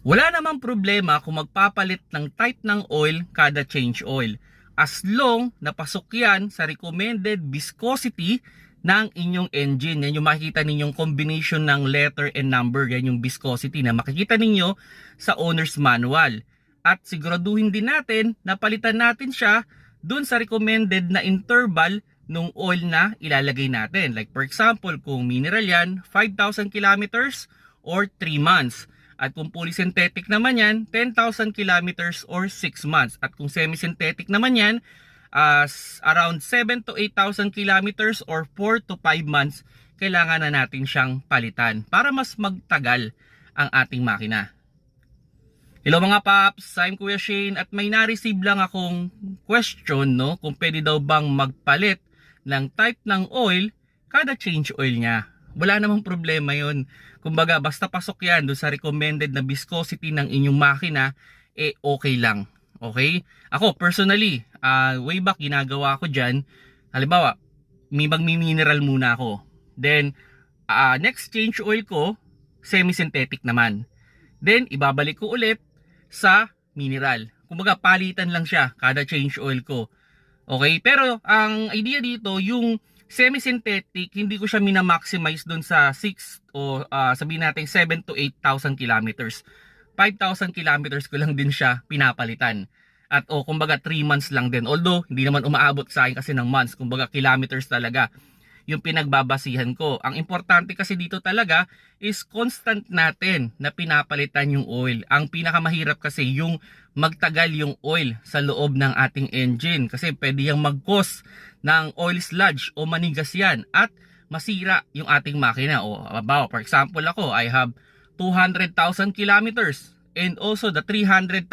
Wala namang problema kung magpapalit ng type ng oil kada change oil. As long na pasok yan sa recommended viscosity ng inyong engine. Yan yung makikita ninyong combination ng letter and number. Yan yung viscosity na makikita ninyo sa owner's manual. At siguraduhin din natin na palitan natin siya dun sa recommended na interval nung oil na ilalagay natin. Like for example, kung mineral yan, 5,000 kilometers or 3 months. At kung polysynthetic naman yan, 10,000 kilometers or 6 months. At kung semi-synthetic naman yan, as around 7 to 8,000 kilometers or 4 to 5 months, kailangan na natin siyang palitan para mas magtagal ang ating makina. Hello mga paps, I'm Kuya Shane at may na-receive lang akong question no kung pwede daw bang magpalit ng type ng oil kada change oil niya. Wala namang problema yon. Kumbaga basta pasok yan doon sa recommended na viscosity ng inyong makina, eh okay lang. Okay? Ako personally, uh, way back ginagawa ko dyan, halimbawa, may magmi-mineral muna ako. Then, uh, next change oil ko, semi-synthetic naman. Then, ibabalik ko ulit sa mineral. Kumbaga, palitan lang siya kada change oil ko. Okay? Pero, ang idea dito, yung semi-synthetic, hindi ko siya mina-maximize dun sa 6 o uh, sabihin natin 7 to 8,000 kilometers. 5,000 kilometers ko lang din siya pinapalitan. At o, kumbaga 3 months lang din. Although, hindi naman umaabot sa akin kasi ng months. Kumbaga, kilometers talaga yung pinagbabasihan ko. Ang importante kasi dito talaga is constant natin na pinapalitan yung oil. Ang pinakamahirap kasi yung magtagal yung oil sa loob ng ating engine kasi pwede yung mag-cause ng oil sludge o manigas yan at masira yung ating makina. O abaw, for example ako, I have 200,000 kilometers and also the 300,000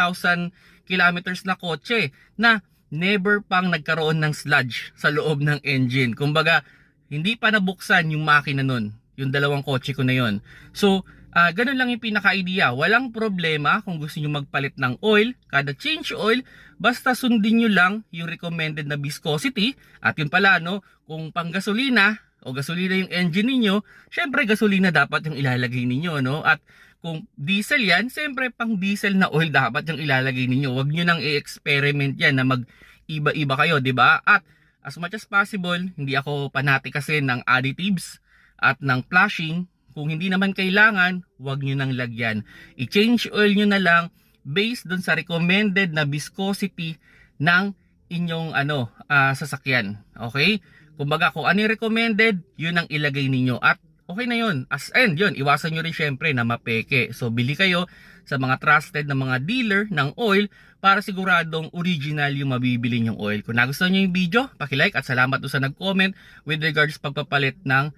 kilometers na kotse na never pang nagkaroon ng sludge sa loob ng engine. Kumbaga, hindi pa nabuksan yung makina nun. Yung dalawang kotse ko na yon. So, uh, ganun lang yung pinaka-idea. Walang problema kung gusto nyo magpalit ng oil, kada change oil, basta sundin nyo lang yung recommended na viscosity. At yun pala, no, kung pang gasolina o gasolina yung engine ninyo, syempre gasolina dapat yung ilalagay ninyo, no? At kung diesel yan, syempre pang diesel na oil dapat yung ilalagay ninyo. Huwag nyo nang i-experiment yan na mag iba-iba kayo, di ba? At as much as possible, hindi ako panati kasi ng additives at ng flashing. Kung hindi naman kailangan, huwag nyo nang lagyan. I-change oil nyo na lang based dun sa recommended na viscosity ng inyong ano uh, sasakyan. Okay? Kumbaga kung ano yung recommended, yun ang ilagay ninyo. At okay na yun. As end, yun, iwasan nyo rin syempre na mapeke. So, bili kayo sa mga trusted na mga dealer ng oil para siguradong original yung mabibili yung oil. Kung nagustuhan nyo yung video, pakilike at salamat doon sa nag-comment with regards pagpapalit ng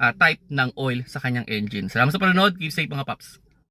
uh, type ng oil sa kanyang engine. Salamat sa panonood. Keep safe mga paps.